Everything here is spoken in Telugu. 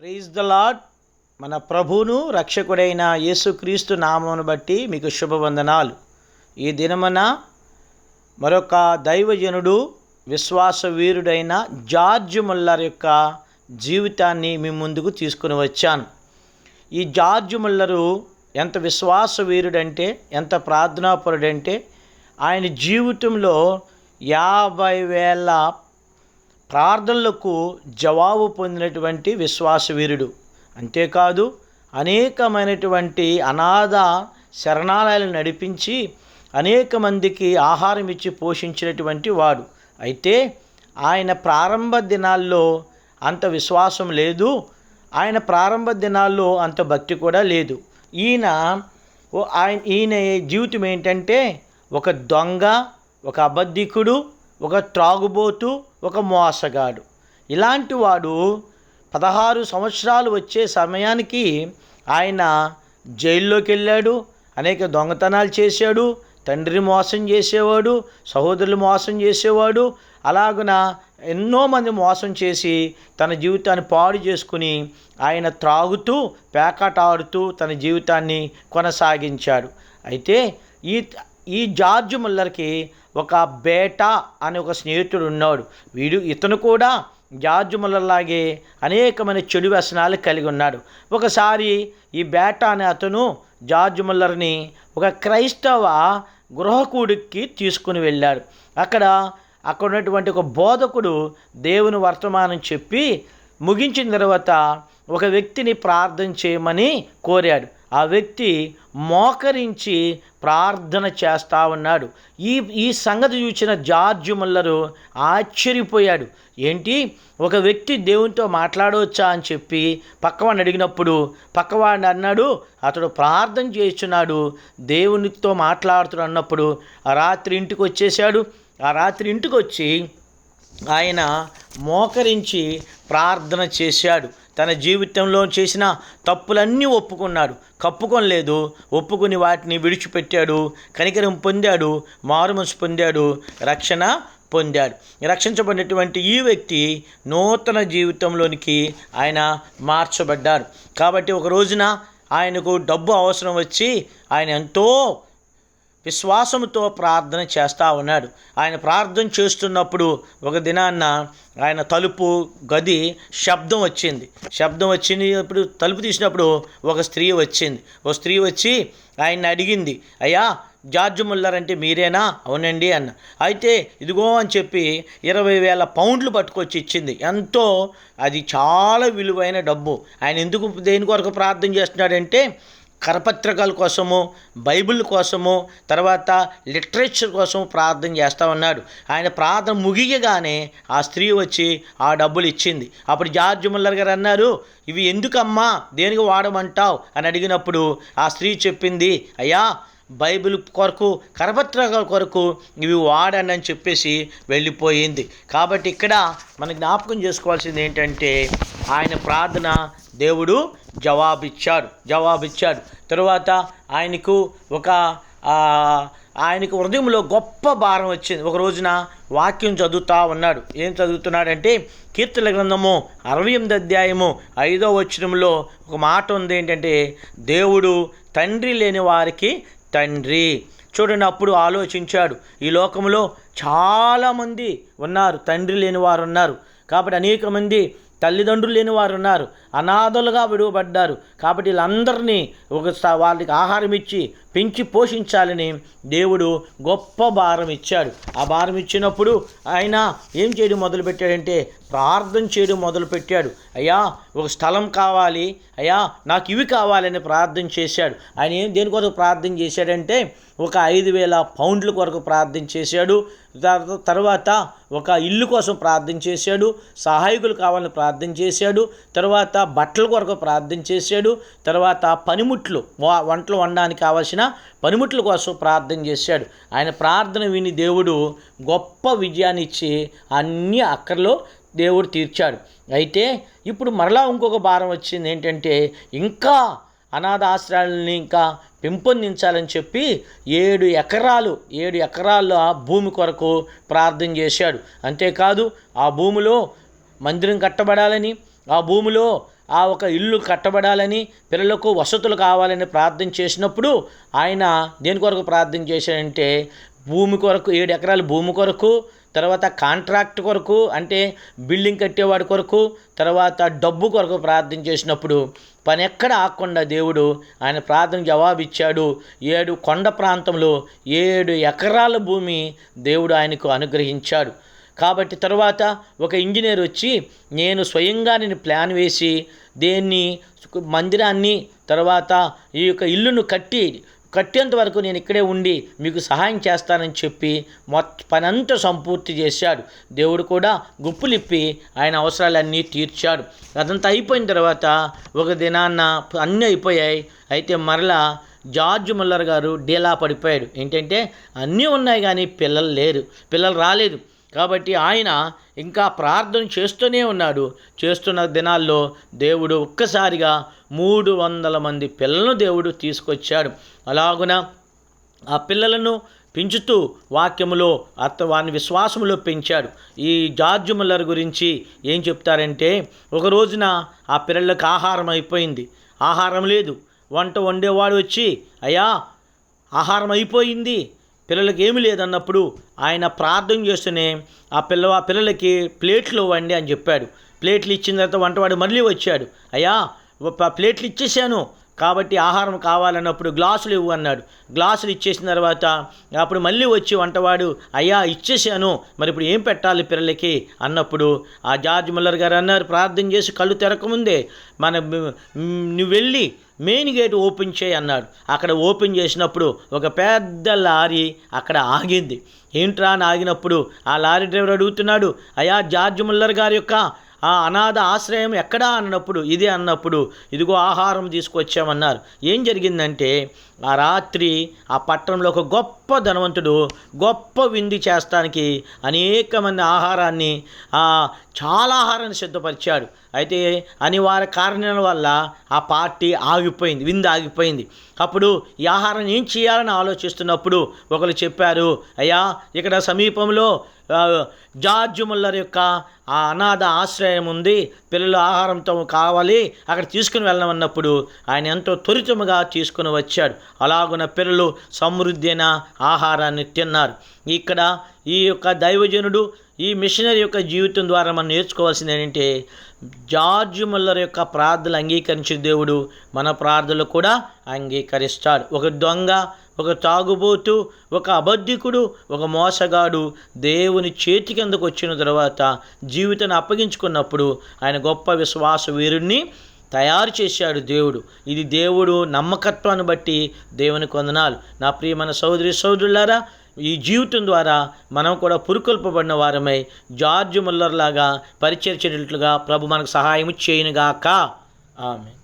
ప్రైజ్ ద లాడ్ మన ప్రభువును రక్షకుడైన యేసుక్రీస్తు నామమును బట్టి మీకు శుభవందనాలు. ఈ దినమున మరొక దైవజనుడు విశ్వాస వీరుడైన జార్జ్ ముల్లర్ యొక్క జీవితాన్ని మీ ముందుకు తీసుకుని వచ్చాను. ఈ జార్జ్ ముల్లరు ఎంత విశ్వాస వీరుడంటే ఎంత ప్రార్థనాపరుడంటే ఆయన జీవితంలో యాభై వేల ప్రార్థనలకు జవాబు పొందినటువంటి విశ్వాసవీరుడు. అంతేకాదు అనేకమైనటువంటి అనాథ శరణాలయాలు నడిపించి అనేక మందికి ఆహారం ఇచ్చి పోషించినటువంటి వాడు. అయితే ఆయన ప్రారంభ దినాల్లో అంత విశ్వాసం లేదు. ఆయన ప్రారంభ దినాల్లో అంత భక్తి కూడా లేదు. ఈయన ఓ ఆయన ఈయన జీవితం ఏంటంటే ఒక దొంగ ఒక అబద్ధికుడు ఒక త్రాగుబోతు ఒక మోసగాడు. ఇలాంటి వాడు పదహారు సంవత్సరాలు వచ్చే సమయానికి ఆయన జైల్లోకి వెళ్ళాడు అనేక దొంగతనాలు చేశాడు తండ్రి మోసం చేసేవాడు సహోదరులు మోసం చేసేవాడు అలాగున ఎన్నో మంది మోసం చేసి తన జీవితాన్ని పాడు చేసుకుని ఆయన త్రాగుతూ పేకాట ఆడుతూ తన జీవితాన్ని కొనసాగించాడు. అయితే ఈ ఈ జార్జ్ ముల్లర్కి ఒక బేటా అనే ఒక స్నేహితుడు ఉన్నాడు. వీడు ఇతను కూడా జార్జ్ ముల్లర్లాగే అనేకమైన చెడు వ్యసనాలు కలిగి ఉన్నాడు. ఒకసారి ఈ బేటా అనే అతను జార్జ్ ముల్లర్ని ఒక క్రైస్తవ గృహకూడికి తీసుకుని వెళ్ళాడు. అక్కడ అక్కడ ఉన్నటువంటి ఒక బోధకుడు దేవుని వర్తమానం చెప్పి ముగించిన తర్వాత ఒక వ్యక్తిని ప్రార్థన చేయమని కోరాడు. ఆ వ్యక్తి మోకరించి ప్రార్థన చేస్తా ఉన్నాడు. ఈ ఈ సంగతి చూసిన జార్జ్ ముల్లరు ఆశ్చర్యపోయాడు. ఏంటి? ఒక వ్యక్తి దేవునితో మాట్లాడవచ్చా అని చెప్పి పక్కవాడిని అడిగినప్పుడు పక్కవాడిని అన్నాడు అతడు ప్రార్థన చేస్తున్నాడు దేవునితో మాట్లాడుతున్నాడు అన్నప్పుడు ఆ రాత్రి ఇంటికి వచ్చేసాడు ఆ రాత్రి ఇంటికి వచ్చి ఆయన మోకరించి ప్రార్థన చేశాడు. తన జీవితంలో చేసిన తప్పులన్నీ ఒప్పుకున్నాడు. కప్పుకొనలేదు. ఒప్పుకుని వాటిని విడిచిపెట్టాడు. కనికరం పొందాడు. మారుమనసు పొందాడు. రక్షణ పొందాడు. రక్షించబడినటువంటి ఈ వ్యక్తి నూతన జీవితంలోనికి ఆయన మార్చబడ్డాడు. కాబట్టి ఒక రోజున ఆయనకు డబ్బు అవసరం వచ్చి ఆయన ఎంతో విశ్వాసంతో ప్రార్థన చేస్తూ ఉన్నాడు. ఆయన ప్రార్థన చేస్తున్నప్పుడు ఒక దినాన్న ఆయన తలుపు గది శబ్దం వచ్చింది. శబ్దం వచ్చినప్పుడు తలుపు తీసినప్పుడు ఒక స్త్రీ వచ్చింది. ఒక స్త్రీ వచ్చి ఆయన్ని అడిగింది అయ్యా జార్జ్ ముల్లర్ అంటే మీరేనా? అవునండి అన్న. అయితే ఇదిగో అని చెప్పి ఇరవై వేల పౌండ్లు పట్టుకొచ్చి ఇచ్చింది. ఎంతో అది చాలా విలువైన డబ్బు. ఆయన ఎందుకు దేని కొరకు ప్రార్థన చేస్తున్నాడంటే కరపత్రికల కోసము బైబిల్ కోసము తర్వాత లిటరేచర్ కోసం ప్రార్థన చేస్తా ఉన్నాడు. ఆయన ప్రార్థన ముగియగానే ఆ స్త్రీ వచ్చి ఆ డబ్బులు ఇచ్చింది. అప్పుడు జార్జ్ ముల్లర్ గారు అన్నారు ఇవి ఎందుకమ్మా? దేనికి వాడమంటావు? అని అడిగినప్పుడు ఆ స్త్రీ చెప్పింది అయ్యా బైబిల్ కొరకు కరపత్రికల కొరకు ఇవి వాడండి అని చెప్పేసి వెళ్ళిపోయింది. కాబట్టి ఇక్కడ మన జ్ఞాపకం చేసుకోవాల్సింది ఏంటంటే ఆయన ప్రార్థన దేవుడు జవాబిచ్చాడు జవాబిచ్చాడు. తరువాత ఆయనకు ఒక ఆయనకు హృదయంలో గొప్ప భారం వచ్చింది. ఒక రోజున వాక్యం చదువుతా ఉన్నాడు. ఏం చదువుతున్నాడంటే కీర్తన గ్రంథము అరవై ఎనిమిది అధ్యాయము ఐదో వచనంలో ఒక మాట ఉంది ఏంటంటే దేవుడు తండ్రి లేని వారికి తండ్రి. చూడండి అప్పుడు ఆలోచించాడు. ఈ లోకంలో చాలామంది ఉన్నారు తండ్రి లేని వారు ఉన్నారు. కాబట్టి అనేక మంది తల్లిదండ్రులు లేని వారు ఉన్నారు అనాథలుగా విడువబడ్డారు. కాబట్టి వీళ్ళందరినీ ఒక వాళ్ళకి ఆహారం ఇచ్చి పెంచి పోషించాలని దేవుడు గొప్ప భారం ఇచ్చాడు. ఆ భారం ఇచ్చినప్పుడు ఆయన ఏం చేయడం మొదలుపెట్టాడంటే ప్రార్థన చేయడం మొదలుపెట్టాడు. అయ్యా ఒక స్థలం కావాలి. అయ్యా నాకు ఇవి కావాలని ప్రార్థన చేశాడు. ఆయన ఏం దేని కొరకు ప్రార్థన చేశాడంటే ఒక ఐదు వేల పౌండ్ల కొరకు ప్రార్థన చేశాడు. తర్వాత ఒక ఇల్లు కోసం ప్రార్థన చేశాడు. సహాయకులు కావాలని ప్రార్థన చేశాడు. తర్వాత బట్టల కొరకు ప్రార్థన చేశాడు. తర్వాత పనిముట్లు వంటలు వండడానికి కావాల్సిన పనిముట్ల కోసం ప్రార్థన చేశాడు. ఆయన ప్రార్థన విని దేవుడు గొప్ప విజయాన్ని ఇచ్చి అన్ని అక్కర్లో దేవుడు తీర్చాడు. అయితే ఇప్పుడు మరలా ఇంకొక భారం వచ్చింది ఏంటంటే ఇంకా అనాథ ఆశ్రయాలని ఇంకా పెంపొందించాలని చెప్పి ఏడు ఎకరాలు ఏడు ఎకరాల భూమి కొరకు ప్రార్థన చేశాడు. అంతేకాదు ఆ భూమిలో మందిరం కట్టబడాలని ఆ భూమిలో ఆ ఒక ఇల్లు కట్టబడాలని పిల్లలకు వసతులు కావాలని ప్రార్థన చేసినప్పుడు ఆయన దేని కొరకు ప్రార్థన చేశాడంటే భూమి కొరకు ఏడు ఎకరాల భూమి కొరకు తర్వాత కాంట్రాక్ట్ కొరకు అంటే బిల్డింగ్ కట్టేవాడి కొరకు తర్వాత డబ్బు కొరకు ప్రార్థన చేసినప్పుడు పని ఎక్కడ ఆకుండా దేవుడు ఆయన ప్రార్థన జవాబిచ్చాడు ఏడు కొండ ప్రాంతంలో ఏడు ఎకరాల భూమి దేవుడు ఆయనకు అనుగ్రహించాడు. కాబట్టి తర్వాత ఒక ఇంజనీర్ వచ్చి నేను స్వయంగా నేను ప్లాన్ వేసి దేన్ని మందిరాన్ని తర్వాత ఈ యొక్క ఇల్లును కట్టి కట్టేంత వరకు నేను ఇక్కడే ఉండి మీకు సహాయం చేస్తానని చెప్పి మొత్త పనంతా సంపూర్తి చేశాడు. దేవుడు కూడా గుప్పులిప్పి ఆయన అవసరాలన్నీ తీర్చాడు. అదంతా అయిపోయిన తర్వాత ఒక దినాన్న అన్నీ అయిపోయాయి. అయితే మరలా జార్జ్ ముల్లర్ గారు డీలా పడిపోయాడు. ఏంటంటే అన్నీ ఉన్నాయి కానీ పిల్లలు లేరు. పిల్లలు రాలేదు. కాబట్టి ఆయన ఇంకా ప్రార్థన చేస్తూనే ఉన్నాడు. చేస్తున్న దినాల్లో దేవుడు ఒక్కసారిగా మూడు వందల మంది పిల్లలను దేవుడు తీసుకొచ్చాడు. అలాగున ఆ పిల్లలను పెంచుతూ వాక్యములో అత్త వారిని విశ్వాసములో పెంచాడు. ఈ జార్జ్ ముల్లర్ గురించి ఏం చెప్తారంటే ఒక రోజున ఆ పిల్లలకు ఆహారం అయిపోయింది. ఆహారం లేదు. వంట వండేవాడు వచ్చి అయ్యా ఆహారం అయిపోయింది. పిల్లలకి ఏమి లేదన్నప్పుడు ఆయన ప్రార్థన చేస్తూనే ఆ పిల్ల పిల్లలకి ప్లేట్లు ఇవ్వండి అని చెప్పాడు. ప్లేట్లు ఇచ్చిన తర్వాత వంటవాడు మళ్ళీ వచ్చాడు. అయ్యా ఒక ప్లేట్లు ఇచ్చేసాను. కాబట్టి ఆహారం కావాలన్నప్పుడు గ్లాసులు ఇవ్వు అన్నాడు. గ్లాసులు ఇచ్చేసిన తర్వాత అప్పుడు మళ్ళీ వచ్చి వంటవాడు అయ్యా ఇచ్చేసాను. మరి ఇప్పుడు ఏం పెట్టాలి పిల్లలకి? అన్నప్పుడు ఆ జార్జ్ ముల్లర్ గారు అన్నారు ప్రార్థన చేసి కళ్ళు తెరకముందే. మన నువ్వు వెళ్ళి మెయిన్ గేట్ ఓపెన్ చేయి అన్నాడు. అక్కడ ఓపెన్ చేసినప్పుడు ఒక పెద్ద లారీ అక్కడ ఆగింది. ఏంట్రా? అని ఆగినప్పుడు ఆ లారీ డ్రైవర్ అడుగుతున్నాడు అయ్యా జార్జ్ ముల్లర్ గారి యొక్క ఆ అనాథ ఆశ్రయం ఎక్కడా అన్నప్పుడు ఇది అన్నప్పుడు ఇదిగో ఆహారం తీసుకొచ్చామన్నారు. ఏం జరిగిందంటే ఆ రాత్రి ఆ పట్టణంలో ఒక గొప్ప ధనవంతుడు గొప్ప విందు చేస్తానికి అనేక మంది ఆహారాన్ని చాలా ఆహారాన్ని సిద్ధపరిచాడు. అయితే అనివార్య కారణాల వల్ల ఆ పార్టీ ఆగిపోయింది విందు ఆగిపోయింది. అప్పుడు ఈ ఆహారం ఏం చేయాలని ఆలోచిస్తున్నప్పుడు ఒకరు చెప్పారు అయ్యా ఇక్కడ సమీపంలో జార్జ్ ముల్లర్ యొక్క ఆ అనాథ ఆశ్రయం ఉంది పిల్లలు ఆహారంతో కావాలి అక్కడ తీసుకుని వెళ్ళమన్నప్పుడు ఆయన ఎంతో త్వరితముగా తీసుకుని వచ్చాడు. అలాగున పిల్లలు సమృద్ధి అయిన ఆహారాన్ని తిన్నారు. ఇక్కడ ఈ యొక్క దైవజనుడు ఈ మిషనరీ యొక్క జీవితం ద్వారా మనం నేర్చుకోవాల్సింది ఏంటంటే జార్జ్ ముల్లర్ యొక్క ప్రార్థనలు అంగీకరించే దేవుడు మన ప్రార్థనలు కూడా అంగీకరిస్తాడు. ఒక దొంగ ఒక తాగుబోతు ఒక అబద్ధికుడు ఒక మోసగాడు దేవుని చేతి కిందకు వచ్చిన తర్వాత జీవితాన్ని అప్పగించుకున్నప్పుడు ఆయన గొప్ప విశ్వాస వీరుణ్ణి తయారు చేశాడు దేవుడు. ఇది దేవుడు నమ్మకత్వాన్ని బట్టి దేవుని కొందనాలు నా ప్రియమైన సోదరి సోదరులారా ఈ జీవితం ద్వారా మనం కూడా పురుకొల్పబడిన వారమై జార్జ్ ముల్లర్ లాగా పరిచర్చేటట్లుగా ప్రభు మనకు సహాయం చేయనుగాక. ఆమె